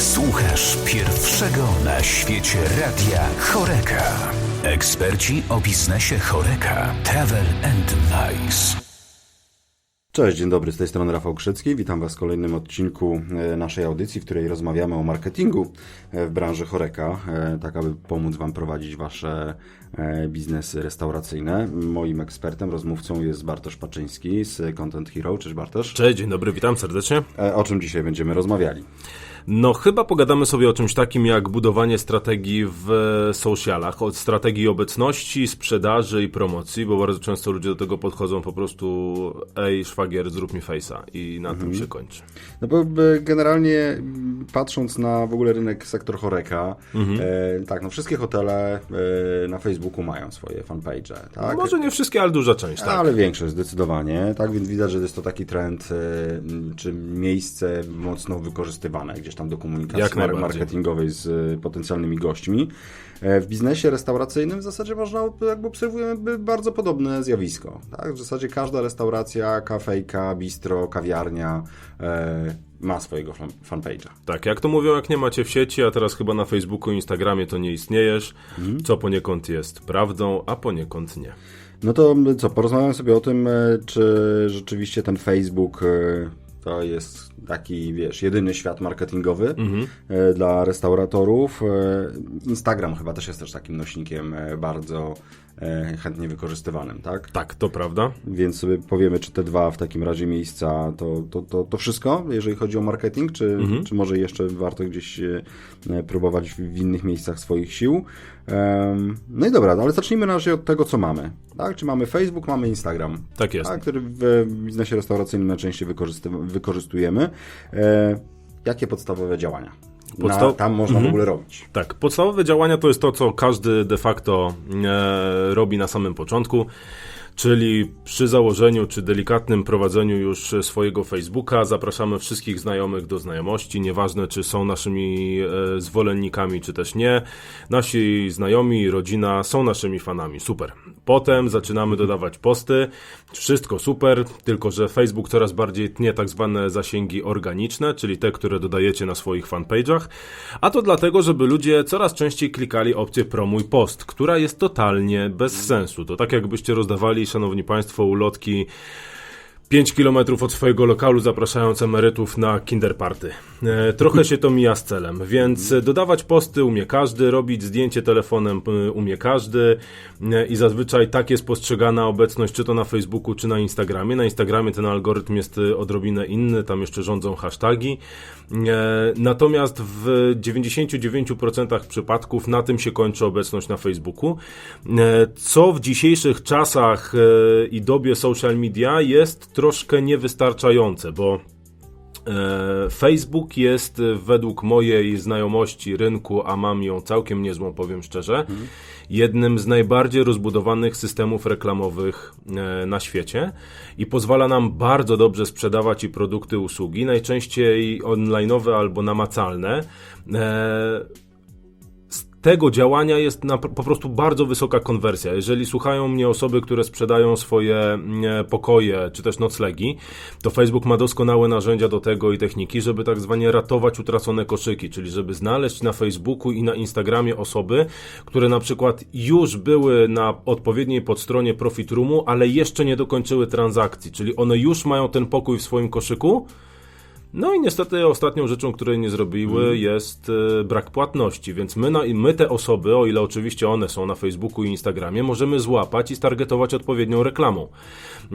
Słuchasz pierwszego na świecie radia Choreka. Eksperci o biznesie Choreka. Travel and Nice. Cześć, dzień dobry, z tej strony Rafał Krzycki. Witam Was w kolejnym odcinku e, naszej audycji, w której rozmawiamy o marketingu e, w branży Choreka, e, tak aby pomóc Wam prowadzić Wasze biznesy restauracyjne. Moim ekspertem, rozmówcą jest Bartosz Paczyński z Content Hero. Cześć Bartosz. Cześć, dzień dobry, witam serdecznie. O czym dzisiaj będziemy rozmawiali? No, chyba pogadamy sobie o czymś takim jak budowanie strategii w socialach, od strategii obecności, sprzedaży i promocji, bo bardzo często ludzie do tego podchodzą po prostu ej, szwagier, zrób mi face'a i na mhm. tym się kończy. No bo generalnie patrząc na w ogóle rynek sektor choreka, mhm. e, tak, no wszystkie hotele e, na Facebooku mają swoje fanpage, tak? Może nie wszystkie, ale duża część, tak. Ale większość zdecydowanie, tak, więc widać, że jest to taki trend, e, czy miejsce mocno wykorzystywane gdzieś tam do komunikacji marketingowej z e, potencjalnymi gośćmi. E, w biznesie restauracyjnym w zasadzie można, jakby obserwujemy bardzo podobne zjawisko. Tak? W zasadzie każda restauracja, kafejka, bistro, kawiarnia e, ma swojego fanpage'a. Tak, jak to mówią, jak nie macie w sieci, a teraz chyba na Facebooku, Instagramie to nie istniejesz, mhm. co poniekąd jest prawdą, a poniekąd nie. No to co, porozmawiamy sobie o tym, czy rzeczywiście ten Facebook to jest taki, wiesz, jedyny świat marketingowy mhm. E, dla restauratorów. E, Instagram chyba też jest też takim nośnikiem e, bardzo chętnie wykorzystywanym, tak? Tak, to prawda. Więc sobie powiemy, czy te dwa w takim razie miejsca to, to, to, to wszystko, jeżeli chodzi o marketing, czy, mhm. czy może jeszcze warto gdzieś próbować w innych miejscach swoich sił. No i dobra, ale zacznijmy na razie od tego, co mamy. Tak? Czy mamy Facebook, mamy Instagram. Tak jest. Tak, który w biznesie restauracyjnym najczęściej wykorzystujemy. E, jakie podstawowe działania? Podstaw... Na, tam można mhm. w ogóle robić. Tak, podstawowe działania to jest to, co każdy de facto e, robi na samym początku czyli przy założeniu czy delikatnym prowadzeniu już swojego Facebooka zapraszamy wszystkich znajomych do znajomości, nieważne czy są naszymi e, zwolennikami czy też nie. Nasi znajomi, rodzina są naszymi fanami, super. Potem zaczynamy dodawać posty, wszystko super, tylko że Facebook coraz bardziej tnie tak zwane zasięgi organiczne, czyli te, które dodajecie na swoich fanpage'ach, a to dlatego, żeby ludzie coraz częściej klikali opcję promuj post, która jest totalnie bez sensu. To tak jakbyście rozdawali szanowni państwo, ulotki 5 km od swojego lokalu zapraszając emerytów na kinderparty. E, trochę się to mija z celem, więc dodawać posty umie każdy, robić zdjęcie telefonem e, umie każdy e, i zazwyczaj tak jest postrzegana obecność czy to na Facebooku, czy na Instagramie. Na Instagramie ten algorytm jest odrobinę inny, tam jeszcze rządzą hashtagi. Natomiast w 99% przypadków na tym się kończy obecność na Facebooku, co w dzisiejszych czasach i dobie social media jest troszkę niewystarczające, bo e, Facebook jest według mojej znajomości rynku, a mam ją całkiem niezłą, powiem szczerze, jednym z najbardziej rozbudowanych systemów reklamowych e, na świecie i pozwala nam bardzo dobrze sprzedawać i produkty, usługi, najczęściej online'owe albo namacalne. E, tego działania jest na, po prostu bardzo wysoka konwersja. Jeżeli słuchają mnie osoby, które sprzedają swoje mm, pokoje czy też noclegi, to Facebook ma doskonałe narzędzia do tego i techniki, żeby tak zwanie ratować utracone koszyki, czyli żeby znaleźć na Facebooku i na Instagramie osoby, które na przykład już były na odpowiedniej podstronie Profit Roomu, ale jeszcze nie dokończyły transakcji, czyli one już mają ten pokój w swoim koszyku, no i niestety ostatnią rzeczą, której nie zrobiły hmm. jest e, brak płatności, więc my, na, my te osoby, o ile oczywiście one są na Facebooku i Instagramie, możemy złapać i stargetować odpowiednią reklamą.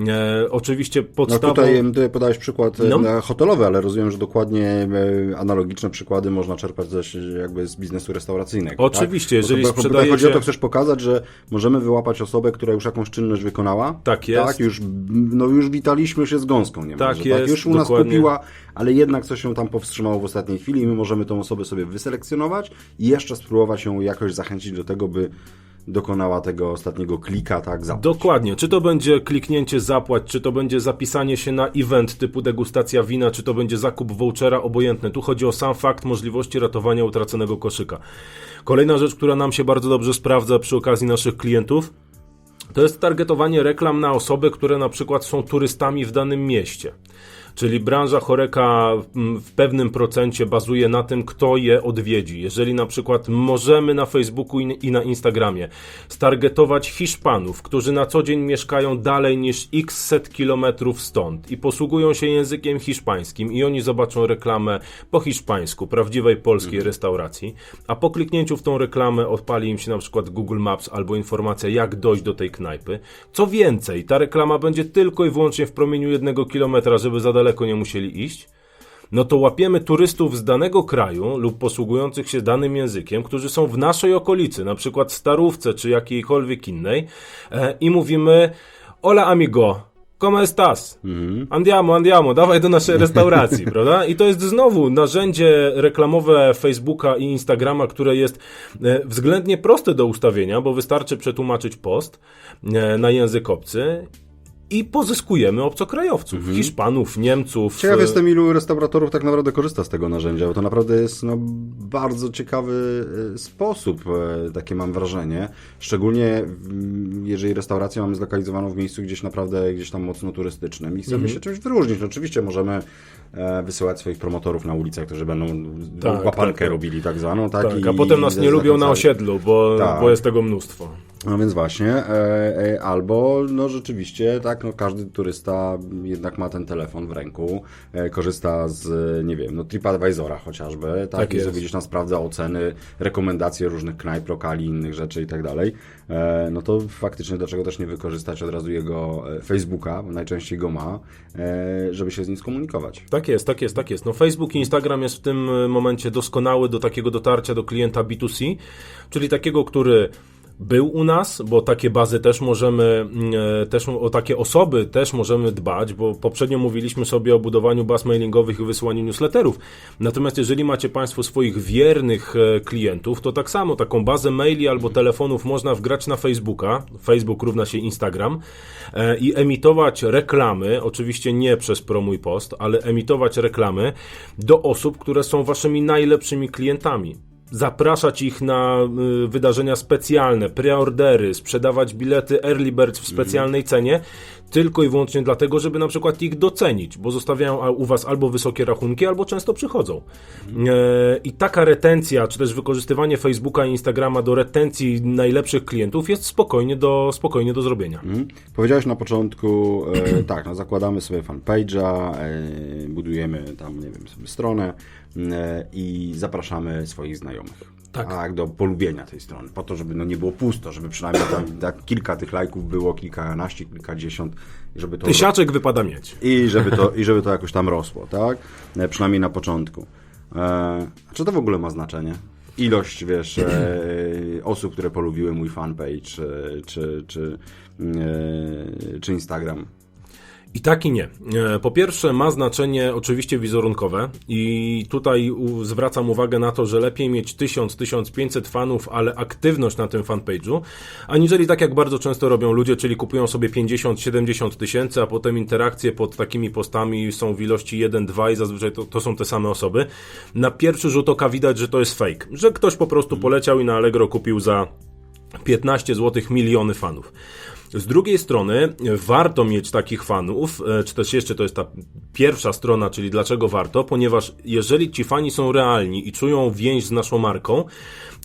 E, oczywiście podstawą... No tutaj, tutaj podałeś przykład e, no. hotelowy, ale rozumiem, że dokładnie e, analogiczne przykłady można czerpać też jakby z biznesu restauracyjnego. Tak? Oczywiście, tak? jeżeli to, sprzedajecie... Chodzi o to, chcesz pokazać, że możemy wyłapać osobę, która już jakąś czynność wykonała. Tak jest. Tak, już, no już witaliśmy się z gąską, nie Tak jest, tak? Już u nas dokładnie. kupiła, ale jednak coś się tam powstrzymało w ostatniej chwili i my możemy tą osobę sobie wyselekcjonować i jeszcze spróbować ją jakoś zachęcić do tego, by dokonała tego ostatniego klika, tak? Zapłać. Dokładnie. Czy to będzie kliknięcie zapłać, czy to będzie zapisanie się na event typu degustacja wina, czy to będzie zakup vouchera, obojętne. Tu chodzi o sam fakt możliwości ratowania utraconego koszyka. Kolejna rzecz, która nam się bardzo dobrze sprawdza przy okazji naszych klientów, to jest targetowanie reklam na osoby, które na przykład są turystami w danym mieście. Czyli branża choreka w pewnym procencie bazuje na tym, kto je odwiedzi. Jeżeli na przykład możemy na Facebooku i na Instagramie stargetować Hiszpanów, którzy na co dzień mieszkają dalej niż x set kilometrów stąd i posługują się językiem hiszpańskim i oni zobaczą reklamę po hiszpańsku, prawdziwej polskiej mhm. restauracji, a po kliknięciu w tą reklamę odpali im się na przykład Google Maps albo informacja, jak dojść do tej knajpy. Co więcej, ta reklama będzie tylko i wyłącznie w promieniu jednego kilometra, żeby za daleko nie musieli iść no to łapiemy turystów z danego kraju lub posługujących się danym językiem, którzy są w naszej okolicy, na przykład Starówce czy jakiejkolwiek innej e, i mówimy Hola amigo, ¿Cómo estás? Mhm. Andiamo, andiamo, dawaj do naszej restauracji, prawda? I to jest znowu narzędzie reklamowe Facebooka i Instagrama, które jest e, względnie proste do ustawienia, bo wystarczy przetłumaczyć post e, na język obcy i pozyskujemy obcokrajowców, mhm. Hiszpanów, Niemców. Ciekaw e, jestem, ilu restauratorów tak naprawdę korzysta z tego narzędzia, bo to naprawdę jest no, bardzo ciekawy e, sposób, e, takie mam wrażenie. Szczególnie jeżeli restaurację mamy zlokalizowaną w miejscu gdzieś naprawdę gdzieś tam mocno turystycznym i chcemy mhm. się czymś wyróżnić. Oczywiście możemy wysyłać swoich promotorów na ulicach, którzy będą tak, łapankę tak, robili tak zwaną. Tak, tak a potem nas nie lubią na osiedlu, bo, tak. bo jest tego mnóstwo. No więc właśnie, e, e, albo no rzeczywiście, tak, no każdy turysta jednak ma ten telefon w ręku, e, korzysta z, nie wiem, no TripAdvisora chociażby, tak, tak i sobie gdzieś tam sprawdza oceny, rekomendacje różnych knajp, lokali, innych rzeczy i tak dalej, e, no to faktycznie dlaczego też nie wykorzystać od razu jego e, Facebooka, bo najczęściej go ma, e, żeby się z nim skomunikować. Tak jest, tak jest, tak jest. No Facebook i Instagram jest w tym momencie doskonały do takiego dotarcia do klienta B2C, czyli takiego, który był u nas, bo takie bazy też możemy, mm, e, też o takie osoby też możemy dbać, bo poprzednio mówiliśmy sobie o budowaniu baz mailingowych i wysyłaniu newsletterów. Natomiast jeżeli macie Państwo swoich wiernych e, klientów, to tak samo taką bazę maili albo telefonów można wgrać na Facebooka, Facebook równa się Instagram e, i emitować reklamy, oczywiście nie przez Promuj Post, ale emitować reklamy do osób, które są Waszymi najlepszymi klientami zapraszać ich na y, wydarzenia specjalne, preordery, sprzedawać bilety early birds w specjalnej cenie, tylko i wyłącznie dlatego, żeby na przykład ich docenić, bo zostawiają u was albo wysokie rachunki, albo często przychodzą. E, I taka retencja, czy też wykorzystywanie Facebooka i Instagrama do retencji najlepszych klientów jest spokojnie do, spokojnie do zrobienia. Mhm. Powiedziałeś na początku, e, tak, no, zakładamy sobie fanpage'a, e, budujemy tam, nie wiem, sobie stronę, E, i zapraszamy swoich znajomych. Tak. tak. do polubienia tej strony, po to, żeby no nie było pusto, żeby przynajmniej tam tak kilka tych lajków było, kilkanaście, kilkadziesiąt, żeby to... Tysiaczek wypada mieć. I żeby to, i żeby to jakoś tam rosło, tak? E, przynajmniej na początku. E, czy to w ogóle ma znaczenie? Ilość, wiesz, e, osób, które polubiły mój fanpage, e, czy, czy, e, czy Instagram. I tak i nie. E, po pierwsze, ma znaczenie oczywiście wizerunkowe, i tutaj zwracam uwagę na to, że lepiej mieć 1000-1500 fanów, ale aktywność na tym fanpage'u, aniżeli tak jak bardzo często robią ludzie, czyli kupują sobie 50-70 tysięcy, a potem interakcje pod takimi postami są w ilości 1-2 i zazwyczaj to, to, są te same osoby. Na pierwszy rzut oka widać, że to jest fake, że ktoś po prostu poleciał i na Allegro kupił za 15 zł miliony fanów. Z drugiej strony warto mieć takich fanów, e, czy też jeszcze to jest ta pierwsza strona, czyli dlaczego warto, ponieważ jeżeli ci fani są realni i czują więź z naszą marką,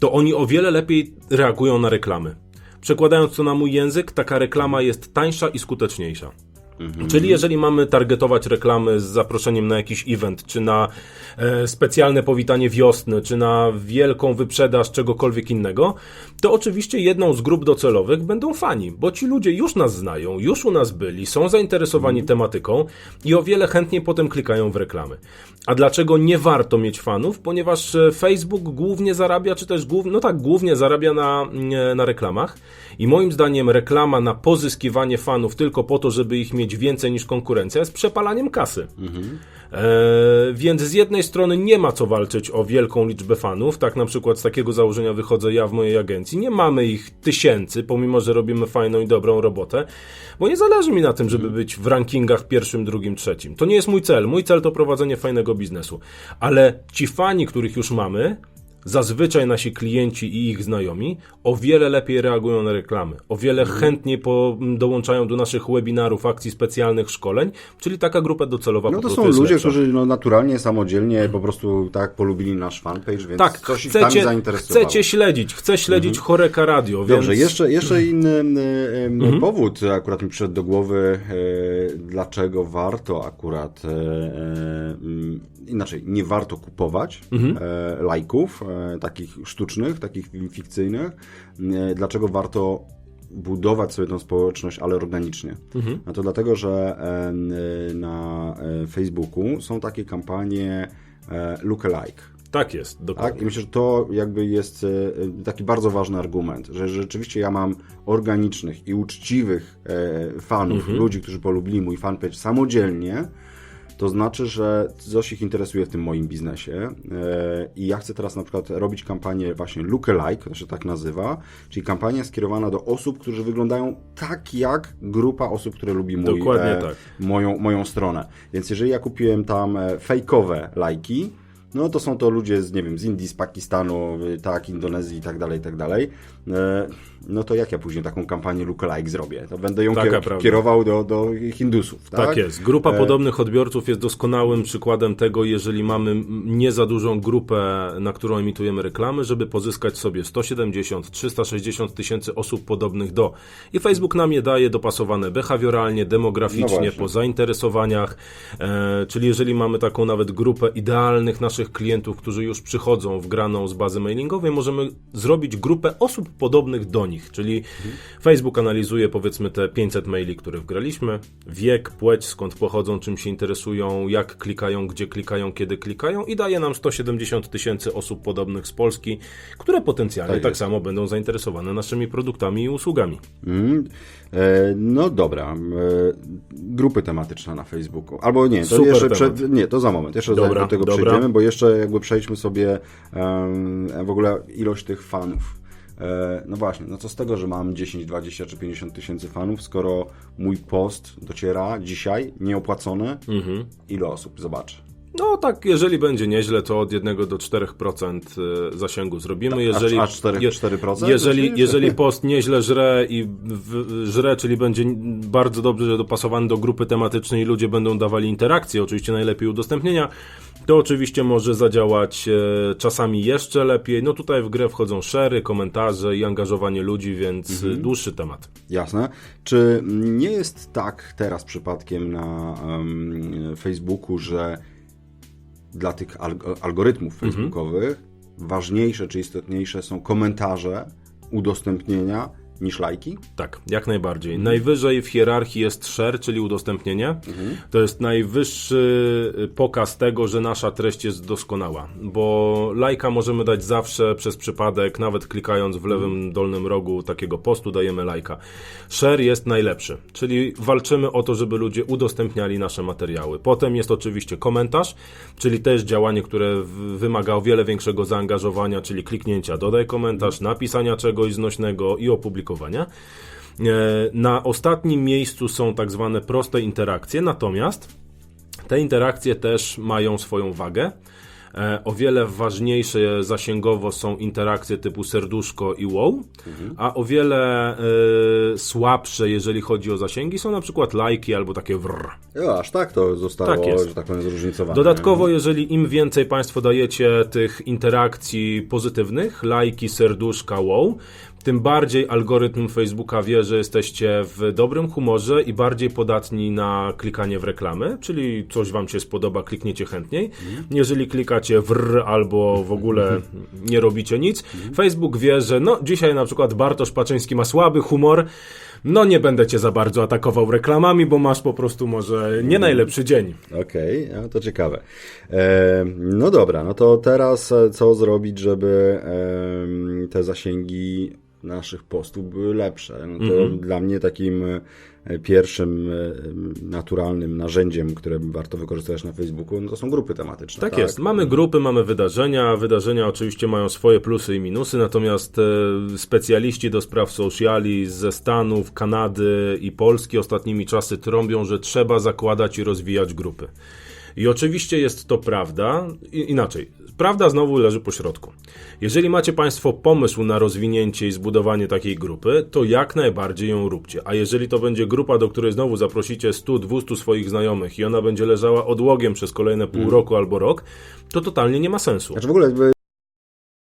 to oni o wiele lepiej reagują na reklamy. Przekładając to na mój język, taka reklama jest tańsza i skuteczniejsza. Mhm. Czyli jeżeli mamy targetować reklamy z zaproszeniem na jakiś event, czy na e, specjalne powitanie wiosny, czy na wielką wyprzedaż czegokolwiek innego, to oczywiście jedną z grup docelowych będą fani, bo ci ludzie już nas znają, już u nas byli, są zainteresowani mhm. tematyką i o wiele chętniej potem klikają w reklamy. A dlaczego nie warto mieć fanów? Ponieważ e, Facebook głównie zarabia, czy też głównie, no tak, głównie zarabia na, e, na reklamach i moim zdaniem reklama na pozyskiwanie fanów tylko po to, żeby ich mieć więcej niż konkurencja jest przepalaniem kasy. Mhm. E, więc z jednej strony nie ma co walczyć o wielką liczbę fanów, tak na przykład z takiego założenia wychodzę ja w mojej agencji, nie mamy ich tysięcy, pomimo, że robimy fajną i dobrą robotę, bo nie zależy mi na tym, żeby być w rankingach pierwszym, drugim, trzecim. To nie jest mój cel. Mój cel to prowadzenie fajnego biznesu. Ale ci fani, których już mamy, zazwyczaj nasi klienci i ich znajomi o wiele lepiej reagują na reklamy, o wiele mhm. chętniej po, dołączają do naszych webinarów, akcji specjalnych, szkoleń, czyli taka grupa docelowa No to są ludzie, lepsza. którzy no, naturalnie, samodzielnie po prostu tak polubili nasz fanpage, więc tak, coś chcecie, ich tam zainteresowało. Chcecie śledzić, chcę śledzić mhm. Choreka Radio, Dobrze, więc... jeszcze, jeszcze inny mhm. powód akurat mi przyszedł do głowy, e, dlaczego warto akurat e, e, inaczej, nie warto kupować mhm. lajków, takich sztucznych, takich fikcyjnych. E, dlaczego warto budować sobie tą społeczność, ale organicznie. Mhm. No to dlatego, że e, na e, Facebooku są takie kampanie e, lookalike. Tak jest, dokładnie. Tak? I myślę, że to jakby jest taki bardzo ważny argument, że rzeczywiście ja mam organicznych i uczciwych fanów, mhm. ludzi, którzy polubili mój fanpage samodzielnie, to znaczy, że coś ich interesuje w tym moim biznesie e, i ja chcę teraz na przykład robić kampanię właśnie lookalike, to się tak nazywa, czyli kampania skierowana do osób, którzy wyglądają tak jak grupa osób, które lubi mój, e, tak. moją, moją stronę. Więc jeżeli ja kupiłem tam e, fejkowe lajki, no to są to ludzie z, nie wiem, z Indii, z Pakistanu, tak, Indonezji i tak dalej, i tak dalej no to jak ja później taką kampanię lookalike zrobię? To będę ją Taka kierował do, do Hindusów, tak? Tak jest. Grupa e... podobnych odbiorców jest doskonałym przykładem tego, jeżeli mamy nie za dużą grupę, na którą emitujemy reklamy, żeby pozyskać sobie 170, 360 tysięcy osób podobnych do. I Facebook nam je daje dopasowane behawioralnie, demograficznie, no po zainteresowaniach, e, czyli jeżeli mamy taką nawet grupę idealnych naszych klientów, którzy już przychodzą wgraną z bazy mailingowej, możemy zrobić grupę osób podobnych do nich, czyli mhm. Facebook analizuje powiedzmy te 500 maili, które wgraliśmy, wiek, płeć, skąd pochodzą, czym się interesują, jak klikają, gdzie klikają, kiedy klikają i daje nam 170 tysięcy osób podobnych z Polski, które potencjalnie tak, tak samo będą zainteresowane naszymi produktami i usługami. Mm. E, no dobra, e, grupy tematyczne na Facebooku. Albo nie, to Super jeszcze przed, nie, to za moment, jeszcze dobra, do tego dobra. przejdziemy, bo jeszcze jakby przejdźmy sobie w ogóle ilość tych fanów E, no właśnie, no co z tego, że mam 10, 20 czy 50 tysięcy fanów, skoro mój post dociera dzisiaj nieopłacony, mhm. ile osób zobaczy? No tak, jeżeli będzie nieźle, to od 1 do 4% e, zasięgu zrobimy. Jeżeli, a 4, 4%? Jeżeli, jeżeli post nieźle żre i w, żre, czyli będzie bardzo dobrze dopasowany do grupy tematycznej i ludzie będą dawali interakcje, oczywiście najlepiej udostępnienia, to oczywiście może zadziałać e, czasami jeszcze lepiej. No tutaj w grę wchodzą szery, komentarze i angażowanie ludzi, więc mhm. dłuższy temat. Jasne. Czy nie jest tak teraz przypadkiem na um, Facebooku, że dla tych algorytmów mhm. facebookowych ważniejsze czy istotniejsze są komentarze, udostępnienia niż lajki? Tak, jak najbardziej. Mhm. Najwyżej w hierarchii jest share, czyli udostępnienie. Mhm. To jest najwyższy pokaz tego, że nasza treść jest doskonała, bo lajka możemy dać zawsze przez przypadek, nawet klikając w lewym mhm. dolnym rogu takiego postu dajemy lajka. Share jest najlepszy, czyli walczymy o to, żeby ludzie udostępniali nasze materiały. Potem jest oczywiście komentarz, czyli też działanie, które wymaga o wiele większego zaangażowania, czyli kliknięcia dodaj komentarz, napisania czegoś znośnego i opublikowania E, na ostatnim miejscu są tak zwane proste interakcje, natomiast te interakcje też mają swoją wagę. E, o wiele ważniejsze zasięgowo są interakcje typu serduszko i wow, mhm. a o wiele y, słabsze, jeżeli chodzi o zasięgi, są na przykład lajki albo takie wrr. Jo, aż tak to zostało, tak jest. że tak powiem, zróżnicowane. Dodatkowo, jeżeli im więcej Państwo dajecie tych interakcji pozytywnych, lajki, serduszka, wow, tym bardziej algorytm Facebooka wie, że jesteście w dobrym humorze i bardziej podatni na klikanie w reklamy, czyli coś Wam się spodoba, klikniecie chętniej. Jeżeli klikacie w r albo w ogóle nie robicie nic, Facebook wie, że no dzisiaj na przykład Bartosz Paczyński ma słaby humor, no nie będę cię za bardzo atakował reklamami, bo masz po prostu może nie najlepszy dzień. Okej, okay, to ciekawe. E, no dobra, no to teraz e, co zrobić, żeby e, te zasięgi naszych postów były lepsze. No to mm -hmm. dla mnie takim pierwszym e, naturalnym narzędziem, które warto wykorzystywać na Facebooku, no to są grupy tematyczne. Tak, tak, jest. Mamy grupy, mamy wydarzenia. Wydarzenia oczywiście mają swoje plusy i minusy, natomiast e, specjaliści do spraw sociali ze Stanów, Kanady i Polski ostatnimi czasy trąbią, że trzeba zakładać i rozwijać grupy. I oczywiście jest to prawda, i, inaczej. Prawda znowu leży po środku. Jeżeli macie Państwo pomysł na rozwinięcie i zbudowanie takiej grupy, to jak najbardziej ją róbcie. A jeżeli to będzie grupa, do której znowu zaprosicie 100-200 swoich znajomych i ona będzie leżała odłogiem przez kolejne pół roku albo rok, to totalnie nie ma sensu. Znaczy w ogóle